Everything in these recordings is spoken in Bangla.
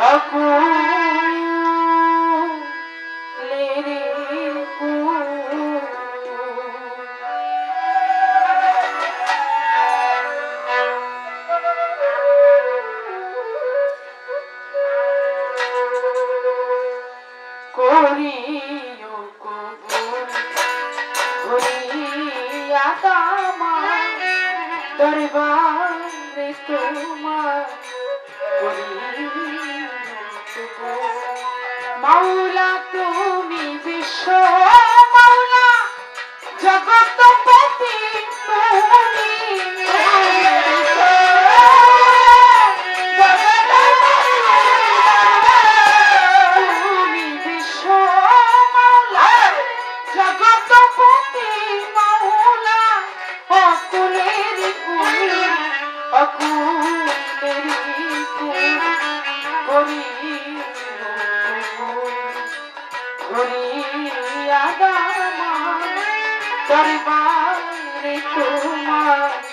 acolhe. ta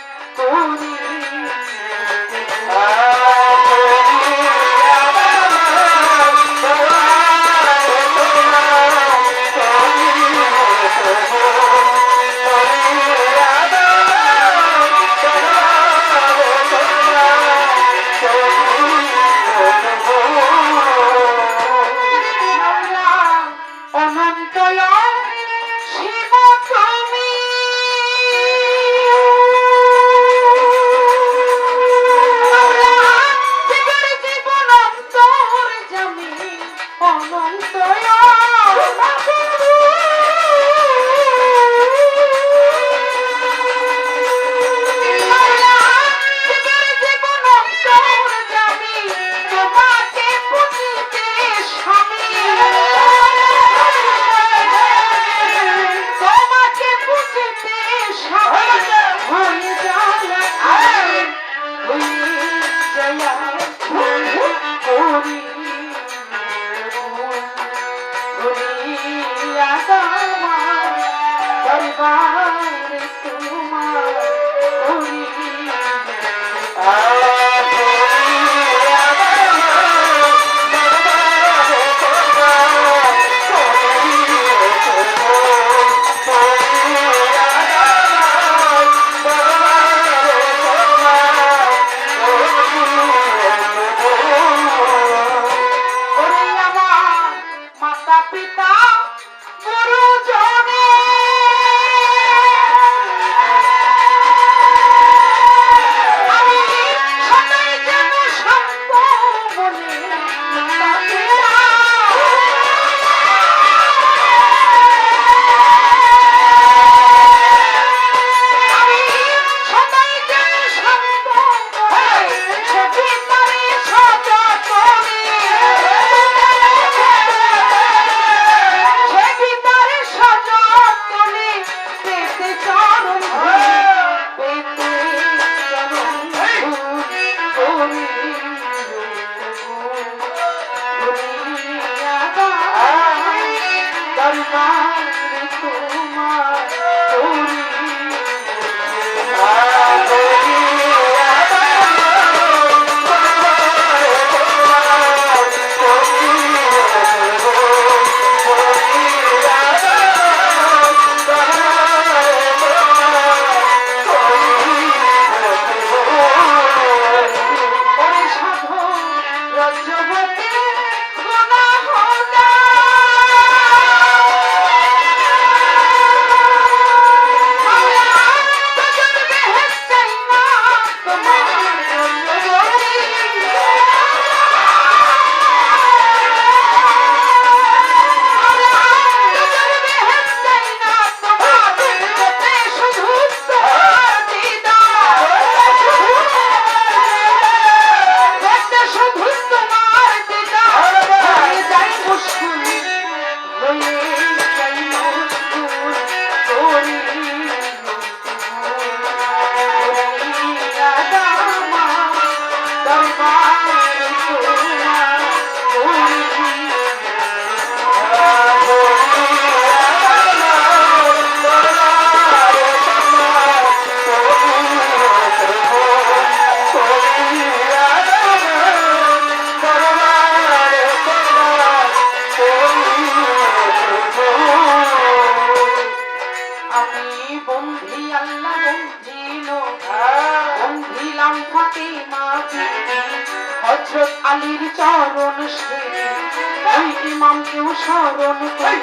স্মরণ করি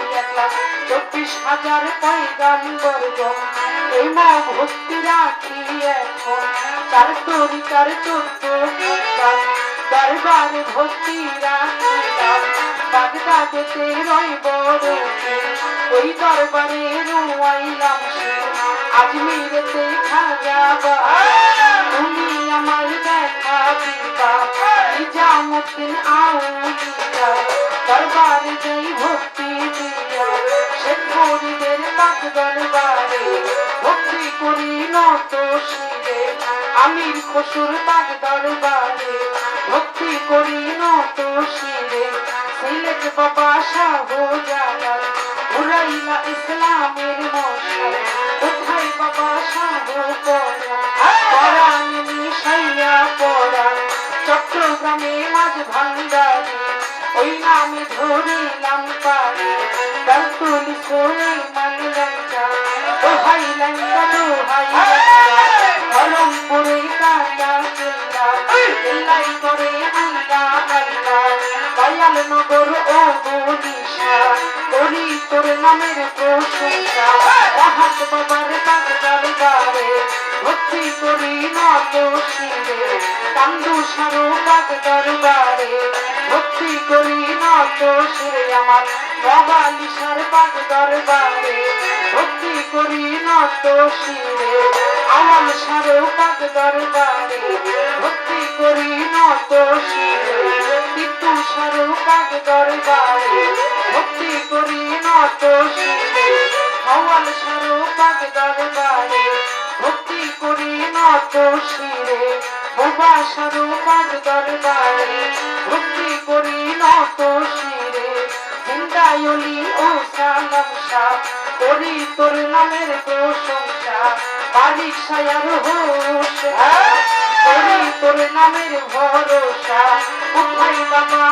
চব্বিশ হাজার পয়গাম্বর গণ এই মা ভক্তি রাখি এখন। চার তরিকার চোদ্দ ঘণ্টার দরবারে ভক্তি রাখিলাম বাগদাদেতে রয় বড় ওই দরবারে রুয়াইলাম আজমিরেতে খাজা তুমি আমার দেখা দিবা। নিজামুদ্দিন আউলিয়া। দরবারে যাই ভক্তি দিয়া সে গরিবের পাক দরবারে ভক্তি করি নত শিরে। আমির খসুর পাক দরবারে ভক্তি করি নত শিরে। সিলেট বাবা শাহ জালাল উড়াইলা ইসলামের মশাল। কোথায় বাবা শাহ পড়া মিশাইয়া পড়া চট্টগ্রামে মাঝ ভান্ডারি ওই নামে ধরিলাম পারি দালতুল সোলে মান লঙ্কা দোহাই লঙ্কা দোহাই কলমপুরে কাটা কেল্লা কেল্লাই করে আল্লাহ আল্লাহ দয়াল নগর ও বনিশা করি তোর নামের প্রশংসা। রাহাত বাবার কাক দরবারে ভক্তি করি নত শিরে, কান্দু সারো ভক্তি করি শিরে আমার মগালিসার পাক দরবারে, ভক্তি করি নত শিরে। আমার সারো পাক দরবারে, ভক্তি করি নত শিরে। কিন্তু সারো পাক দরবারে, ভক্তি করি নত শিরে। হওয়াল সারো পাক দরবারে, ভক্তি করি নত শিরে। বোবা সারো পাক দরবারে করি তোর নামের প্রশংসা বালিক সায়ার হোস করি তোর নামের ভরসা কোথায় বাবা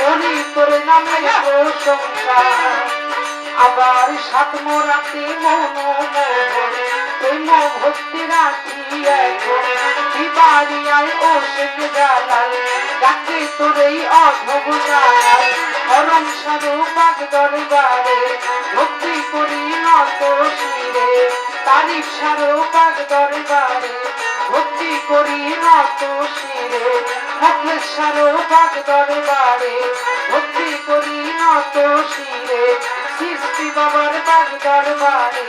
করি তোর নামের প্রশংসা। আবার সাত মোরাতে মনোমোহন, প্রেম ভক্তি রাখি শেখ জালাল ডাকে তোর এই অধব জালাল হরম সারু পাক দরবারে ভক্তি করি নত শিরে। তারিফ সারু পাক দরবারে ভক্তি করি নত শিরে। মুখলেশ সারু পাক দরবারে ভক্তি করি নত শিরে। সৃষ্টি বাবার পাক দরবারে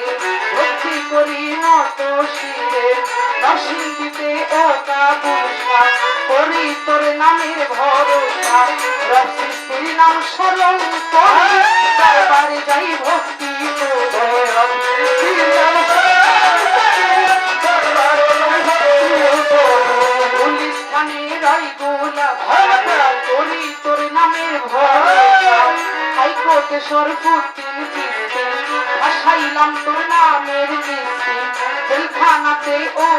ভক্তি করি নত শিরে। নরসিংদীতে ও কাবুসা করি তোর নামের ভরসা। রব নাম স্মরণ করি দরবারে যাই ভক্তি তোর নামের ভরসা। হাইকোর্টে সরপুতিন কিস্তি ভাসাইলাম তোর নামের কিস্তি জেলখানাতে ও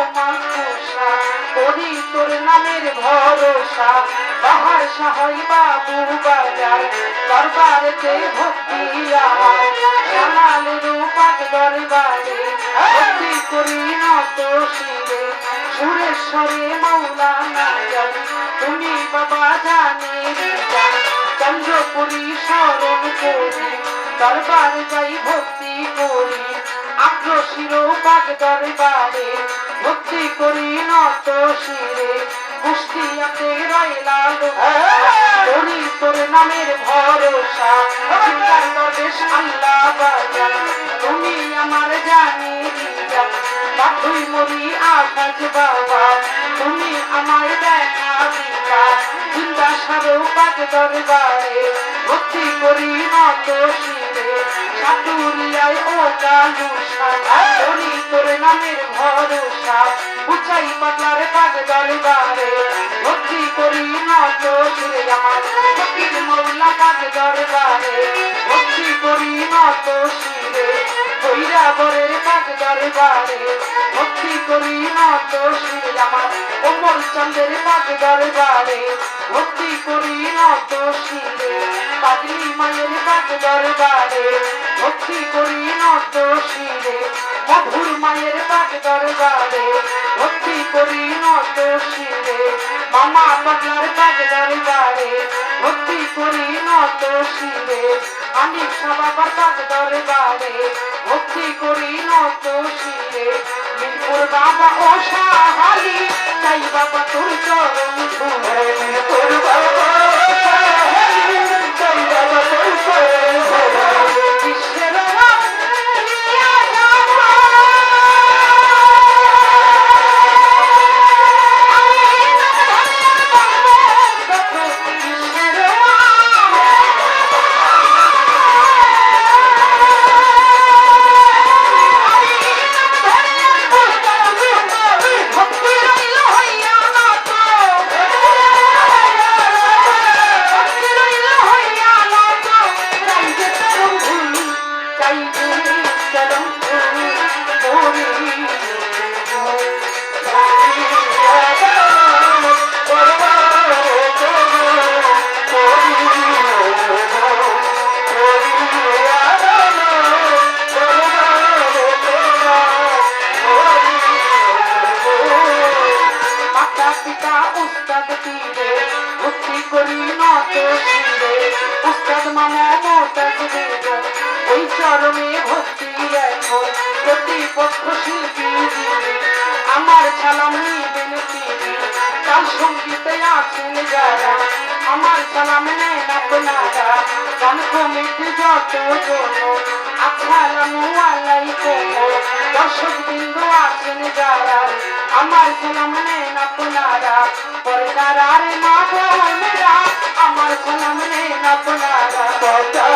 তোর নামের ভরসা, বাহার সাহাই বাবু বাজার, দরবারেতে ভক্তি আমার জামাল রূপাক দরবারে, ভক্তি করি নত শিরে সুরেশ্বরে তুমি বাবা জানে চন্দ্রপুরী স্মরণ করি, দরবার যাই ভক্তি করি। আগ্রসির পাক দরবারে ভক্তি শিরে কুষ্টিয়াতে রয়লাল করি তোর নামের ভরসা চিন্তার আল্লাহ বাজান তুমি আমার জানি বাধুই মরি আকাশ বাবা। তুমি আমার দেখা দিবা চিন্তা সারো পাক দরবারে। ভক্তি করি নত শিরে সাতুরিয়ায় ও করি তোর নামের ভরসা উচাই পাতলার পাক দরবারে ভক্তি করি নত শিরে আমার, ফকির মৌলা পাক দরবারে ভক্তি করি নত শিরে কইরা বরের পাক দরবারে ভক্তি করি নত শিরে আমার ওমর চন্দ্রের পাক দরবারে ভক্তি করি নত শিরে পাগলি মায়ের কাছে দরবারে ভক্তি করি নত শিরে মায়ের কাছে দরবারে, ভক্তি করি নত শিরে। মামা পাগলার কাছে দরবারে, ভক্তি করি নত শিরে। আমি বাবার কাছে দরবারে, ভক্তি করি নত শিরে। মিরপুর বাবা ও সাহালি চাই বাবা তোর চরণ ধরে। মিরপুর বাবা বিশ্বের উস্তাদ পীরে ভক্তি করি নত শিরে উস্তাদ মামা মোতাজ বেগম ওই চরণে ভক্তি এখন প্রতিপক্ষ শিল্পী দিনে। আমার সালাম নিবেন তিনি, তার সঙ্গীতে আছেন যারা। আমার সালাম নেন আপনারা, গান কমিটি যত জন আসসালামু আলাইকুম দর্শক বিন্দু আছেন যারা। আমার সালাম নেন আপনারা পর্দার আর মা বোনেরা আমার সালাম নেন আপনারা পর্দার